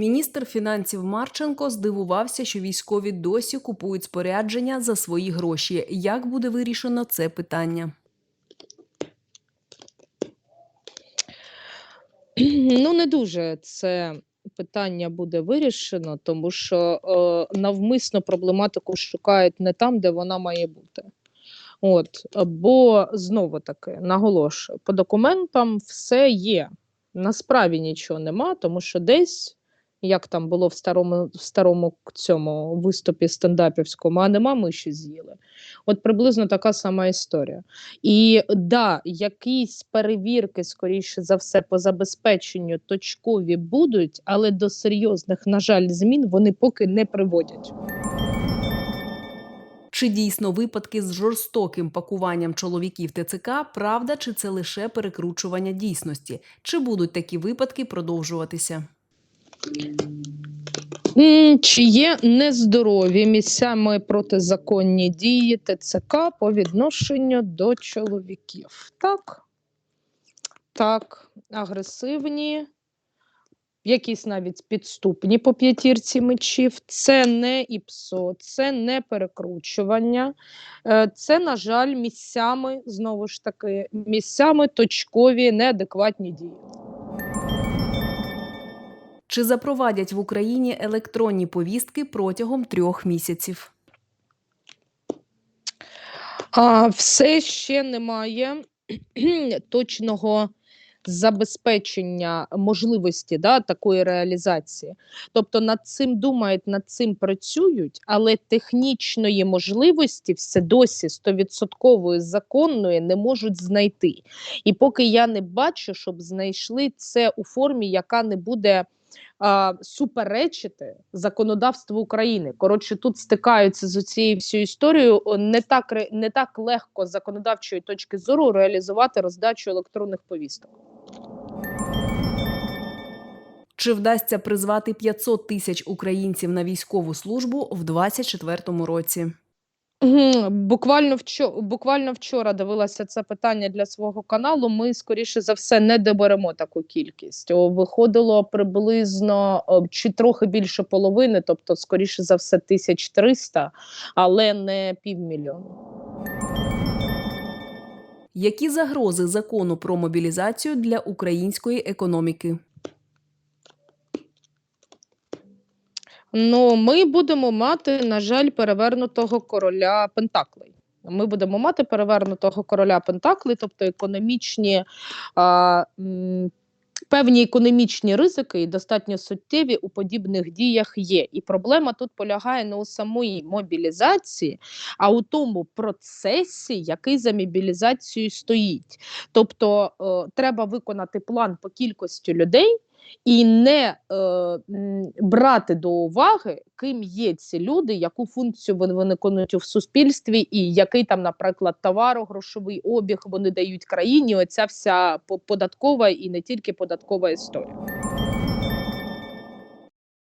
Міністр фінансів Марченко здивувався, що військові досі купують спорядження за свої гроші. Як буде вирішено це питання? Ну, не дуже це питання буде вирішено, тому що е, навмисно проблематику шукають не там, де вона має бути. От, бо знову таки наголошую, по документам все є. На справі нічого нема, тому що десь, як там було в старому, в старому цьому виступі стендапівському, а нема ми ще з'їли. От приблизно така сама історія. І да, якісь перевірки, скоріше за все, по забезпеченню точкові будуть, але до серйозних, на жаль, змін вони поки не приводять. Чи дійсно випадки з жорстоким пакуванням чоловіків ТЦК правда, чи це лише перекручування дійсності? Чи будуть такі випадки продовжуватися? Чи є нездорові місцями протизаконні дії ТЦК по відношенню до чоловіків? Так. Так, агресивні, якісь навіть підступні по п'ятірці мечів. Це не іпсо, це не перекручування. Е, Це, на жаль, місцями, знову ж таки, місцями точкові неадекватні дії. Чи запровадять в Україні електронні повістки протягом трьох місяців? А, все ще немає точного забезпечення можливості да, такої реалізації. Тобто над цим думають, над цим працюють, але технічної можливості все досі стовідсоткової законної не можуть знайти. І поки я не бачу, щоб знайшли це у формі, яка не буде. А, Суперечити законодавству України. Коротше, тут стикаються з цією всією історією. Не так не так легко з законодавчої точки зору реалізувати роздачу електронних повісток. Чи вдасться призвати 500 тисяч українців на військову службу в 2024 році? Буквально вчора, буквально вчора дивилася це питання для свого каналу. Ми скоріше за все не доберемо таку кількість. Виходило приблизно чи трохи більше половини, тобто, скоріше за все, 1300, але не півмільйона. Які загрози закону про мобілізацію для української економіки? Ну, ми будемо мати, на жаль, перевернутого короля Пентаклей. Ми будемо мати перевернутого короля Пентаклей, тобто економічні а, м, певні економічні ризики і достатньо суттєві у подібних діях є. І проблема тут полягає не у самої мобілізації, а у тому процесі, який за мобілізацією стоїть. Тобто е, треба виконати план по кількості людей і не е, брати до уваги, ким є ці люди, яку функцію вони виконують в суспільстві, і який там, наприклад, товарогрошовий обіг вони дають країні. Оця вся по- податкова і не тільки податкова історія.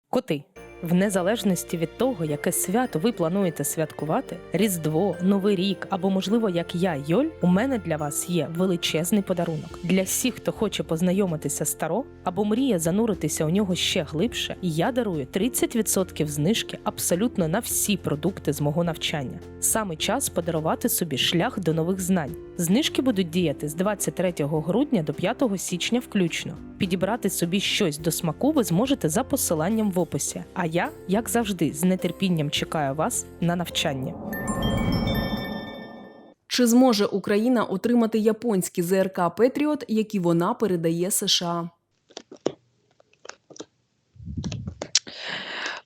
Коти. В незалежності від того, яке свято ви плануєте святкувати, Різдво, Новий рік або, можливо, як я, Йоль, у мене для вас є величезний подарунок. Для всіх, хто хоче познайомитися з Таро або мріє зануритися у нього ще глибше, я дарую 30% знижки абсолютно на всі продукти з мого навчання. Саме час подарувати собі шлях до нових знань. Знижки будуть діяти з 23 грудня до 5 січня включно. Підібрати собі щось до смаку ви зможете за посиланням в описі. А я, як завжди, з нетерпінням чекаю вас на навчання. Чи зможе Україна отримати японські ЗРК Петріот, які вона передає США?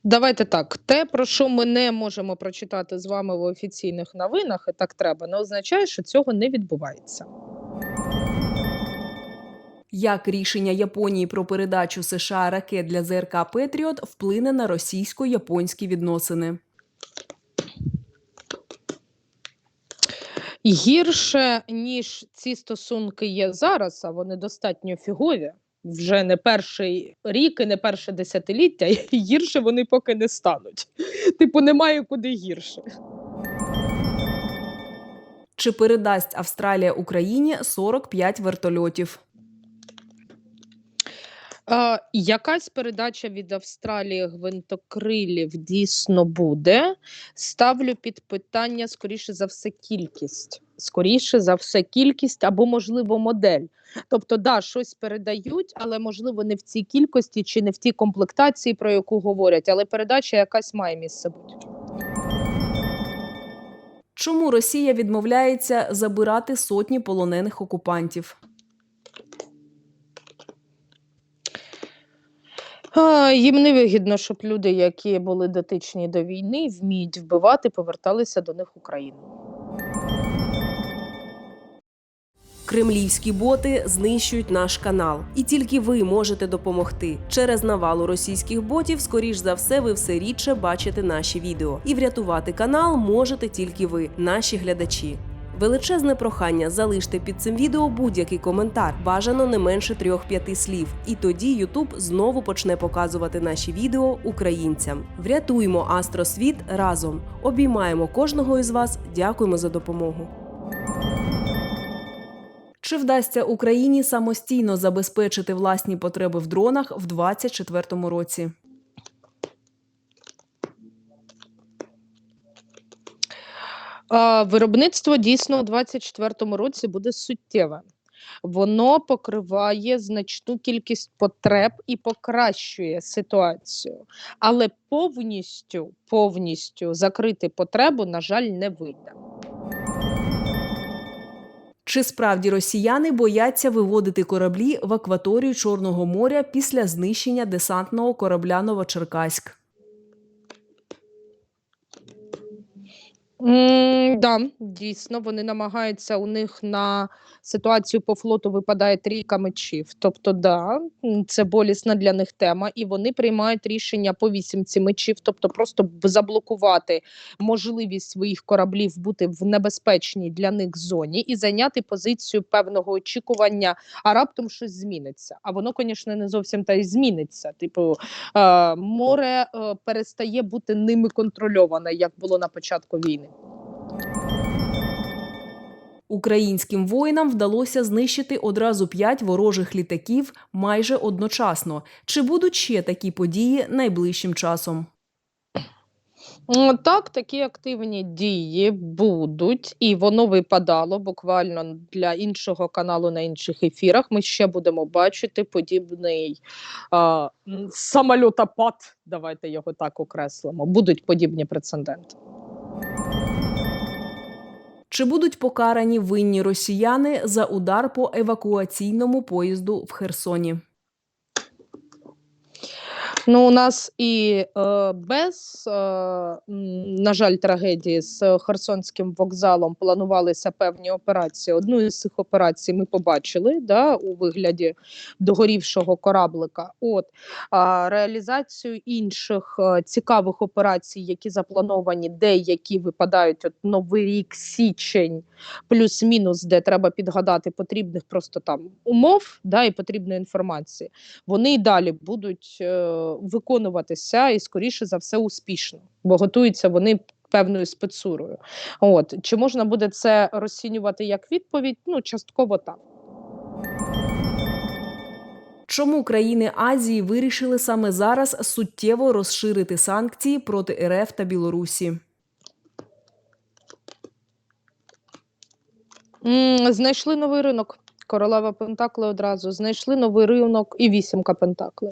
Давайте так. Те, про що ми не можемо прочитати з вами в офіційних новинах, і так треба, не означає, що цього не відбувається. Як рішення Японії про передачу США ракет для ЗРК Петріот вплине на російсько-японські відносини? Гірше, ніж ці стосунки є зараз, а вони достатньо фігові. Вже не перший рік і не перше десятиліття, і гірше вони поки не стануть. Типу, немає куди гірше. Чи передасть Австралія Україні 45 вертольотів? А, якась передача від Австралії гвинтокрилів дійсно буде. Ставлю під питання, скоріше за все, кількість. Скоріше за все, кількість або, можливо, модель. Тобто, да, щось передають, але можливо не в цій кількості чи не в тій комплектації, про яку говорять, але передача якась має місце бути. Чому Росія відмовляється забирати сотні полонених окупантів? Їм не вигідно, щоб люди, які були дотичні до війни, вміють вбивати, поверталися до них в Україну. Кремлівські боти знищують наш канал, і тільки ви можете допомогти. Через навалу російських ботів, скоріш за все, ви все рідше бачите наші відео. І врятувати канал можете тільки ви, наші глядачі. Величезне прохання залиште під цим відео будь-який коментар, бажано не менше 3-5 слів. І тоді Ютуб знову почне показувати наші відео українцям. Врятуємо Астросвіт разом. Обіймаємо кожного із вас. Дякуємо за допомогу. Чи вдасться Україні самостійно забезпечити власні потреби в дронах в 2024 році? Виробництво дійсно у 2024 році буде суттєве. Воно покриває значну кількість потреб і покращує ситуацію, але повністю, повністю закрити потребу, на жаль, не вийде. Чи справді росіяни бояться виводити кораблі в акваторію Чорного моря після знищення десантного корабля Новочеркаськ? М, да, дійсно, вони намагаються у них на ситуацію по флоту випадає трійка мечів. Тобто, да, це болісна для них тема, і вони приймають рішення по вісімці мечів, тобто просто заблокувати можливість своїх кораблів бути в небезпечній для них зоні і зайняти позицію певного очікування, а раптом щось зміниться. А воно, звісно, не зовсім та й зміниться. Типу, е, море е, перестає бути ними контрольоване, як було на початку війни. Українським воїнам вдалося знищити одразу п'ять ворожих літаків майже одночасно. Чи будуть ще такі події найближчим часом? Так, такі активні дії будуть, і воно випадало буквально для іншого каналу на інших ефірах. Ми ще будемо бачити подібний а, самольотопад. Давайте його так окреслимо. Будуть подібні прецеденти. Чи будуть покарані винні росіяни за удар по евакуаційному поїзду в Херсоні? Ну, у нас і е, без, е, на жаль, трагедії з Херсонським вокзалом планувалися певні операції. Одну із цих операцій ми побачили да, у вигляді догорівшого кораблика. От а реалізацію інших е, цікавих операцій, які заплановані, деякі випадають от Новий рік, січень, плюс-мінус, де треба підгадати потрібних просто там умов да, і потрібної інформації вони і далі будуть е, виконуватися і, скоріше за все, успішно, бо готуються вони певною спецурою. От чи можна буде це розцінювати як відповідь? Ну, частково так. Чому країни Азії вирішили саме зараз суттєво розширити санкції проти РФ та Білорусі? Знайшли новий ринок. Королева Пентакли одразу знайшли новий ринок і вісімка Пентаклей.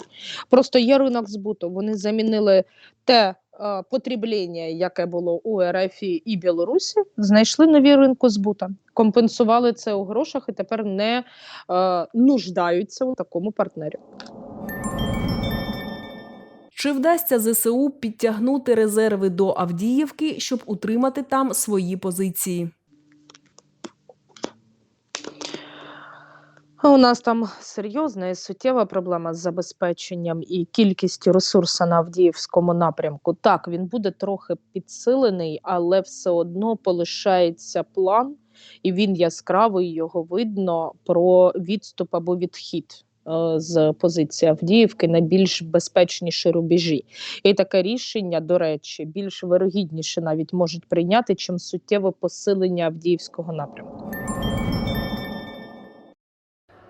Просто є ринок збуту. Вони замінили те е, потреблення, яке було у РФ і Білорусі. Знайшли нові ринку збута, компенсували це у грошах і тепер не е, нуждаються у такому партнері. Чи вдасться ЗСУ підтягнути резерви до Авдіївки, щоб утримати там свої позиції? У нас там серйозна і суттєва проблема з забезпеченням і кількістю ресурсу на Авдіївському напрямку. Так, він буде трохи підсилений, але все одно полишається план, і він яскравий, його видно про відступ або відхід. е, З позиції Авдіївки на більш безпечніші рубежі, і таке рішення, до речі, більш вирогідніше навіть можуть прийняти, чим суттєве посилення Авдіївського напрямку.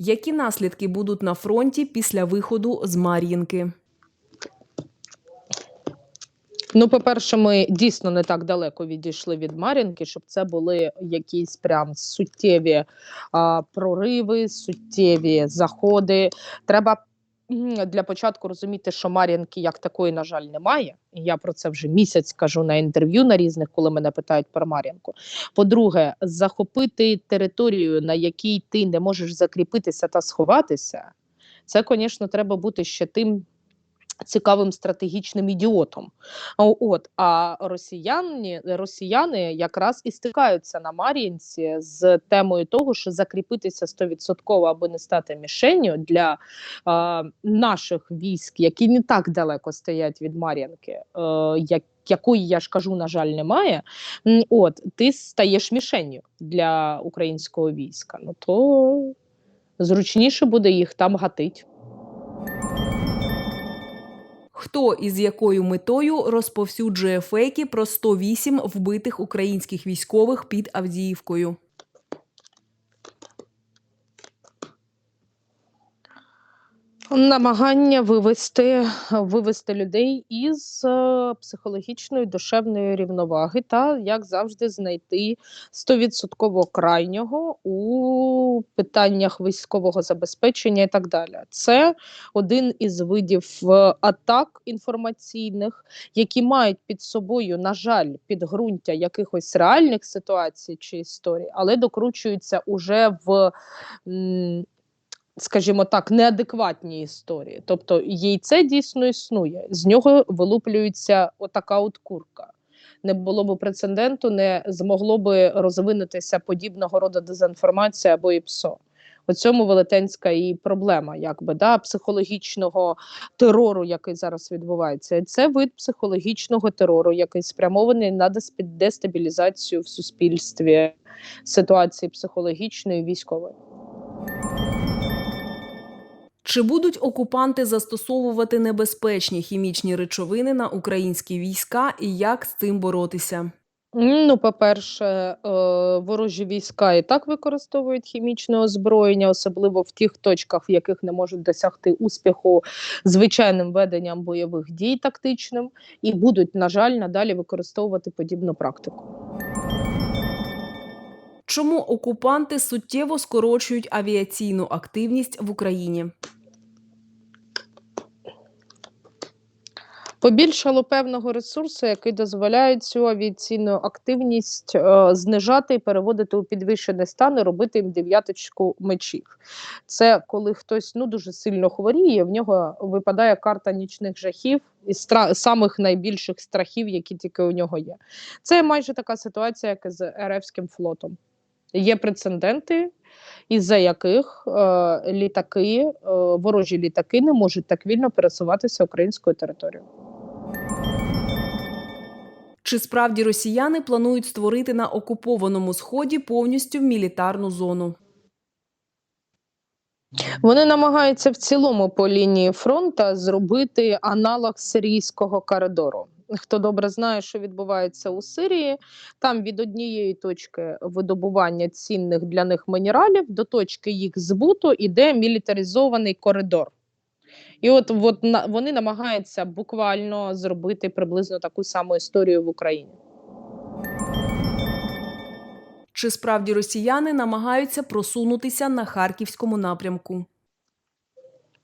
Які наслідки будуть на фронті після виходу з Мар'їнки? Ну, по-перше, ми дійсно не так далеко відійшли від Мар'їнки, щоб це були якісь прям суттєві а, прориви, суттєві заходи. Треба для початку розуміти, що Мар'янки як такої, на жаль, немає. Я про це вже місяць кажу на інтерв'ю на різних, коли мене питають про Мар'янку. По-друге, захопити територію, на якій ти не можеш закріпитися та сховатися, це, звісно, треба бути ще тим цікавим стратегічним ідіотом. От а росіяни, росіяни якраз і стикаються на Мар'їнці з темою того, що закріпитися стовідсотково, аби не стати мішенню для е, наших військ, які не так далеко стоять від Мар'їнки, е, як якої я ж кажу, на жаль, немає. От ти стаєш мішенню для українського війська. Ну то зручніше буде їх там гатить. Хто і з якою метою розповсюджує фейки про 108 вбитих українських військових під Авдіївкою? Намагання вивести, вивести людей із е, психологічної душевної рівноваги та, як завжди, знайти стовідсотково крайнього у питаннях військового забезпечення і так далі. Це один із видів е, атак інформаційних, які мають під собою, на жаль, підґрунтя якихось реальних ситуацій чи історій, але докручуються уже в. Скажімо так, неадекватні історії. Тобто яйце дійсно існує, з нього вилуплюється отака от курка. Не було б прецеденту, не змогло би розвинутися подібного роду дезінформація або ІПСО. У цьому велетенська і проблема, якби да, психологічного терору, який зараз відбувається. Це вид психологічного терору, який спрямований на дестабілізацію в суспільстві ситуації психологічної і військової. Чи будуть окупанти застосовувати небезпечні хімічні речовини на українські війська і як з цим боротися? Ну, по-перше, е, ворожі війська і так використовують хімічне озброєння, особливо в тих точках, в яких не можуть досягти успіху звичайним веденням бойових дій тактичним, і будуть, на жаль, надалі використовувати подібну практику. Чому окупанти суттєво скорочують авіаційну активність в Україні? Побільшало певного ресурсу, який дозволяє цю авіаційну активність е, знижати і переводити у підвищений стан і робити їм дев'яточку мечів. Це коли хтось ну дуже сильно хворіє, в нього випадає карта нічних жахів і стра- самих найбільших страхів, які тільки у нього є. Це майже така ситуація, як і з РФським флотом. Є прецеденти, із-за яких е, літаки, е, ворожі літаки не можуть так вільно пересуватися українською територією. Чи справді росіяни планують створити на окупованому сході повністю мілітарну зону? Вони намагаються в цілому по лінії фронту зробити аналог сирійського коридору. Хто добре знає, що відбувається у Сирії, там від однієї точки видобування цінних для них мінералів до точки їх збуту іде мілітаризований коридор. І от, от вони намагаються буквально зробити приблизно таку саму історію в Україні. Чи справді росіяни намагаються просунутися на харківському напрямку?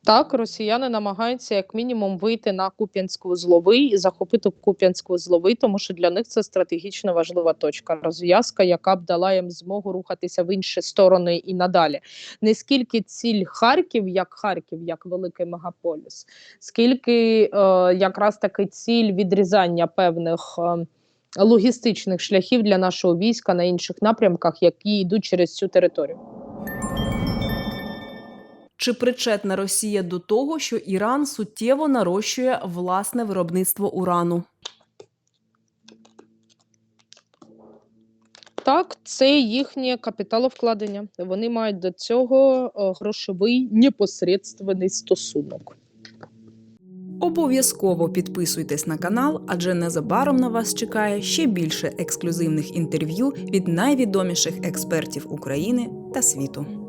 Так, росіяни намагаються як мінімум вийти на Куп'янськ-Вузловий і захопити Куп'янськ-Вузловий, тому що для них це стратегічно важлива точка, розв'язка, яка б дала їм змогу рухатися в інші сторони і надалі. Не скільки ціль Харків, як Харків, як великий мегаполіс, скільки е, якраз таки ціль відрізання певних. Е, Логістичних шляхів для нашого війська на інших напрямках, які йдуть через цю територію. Чи причетна Росія до того, що Іран суттєво нарощує власне виробництво урану? Так, це їхнє капіталовкладення. Вони мають до цього е, грошовий непосередственний стосунок. Обов'язково підписуйтесь на канал, адже незабаром на вас чекає ще більше ексклюзивних інтерв'ю від найвідоміших експертів України та світу.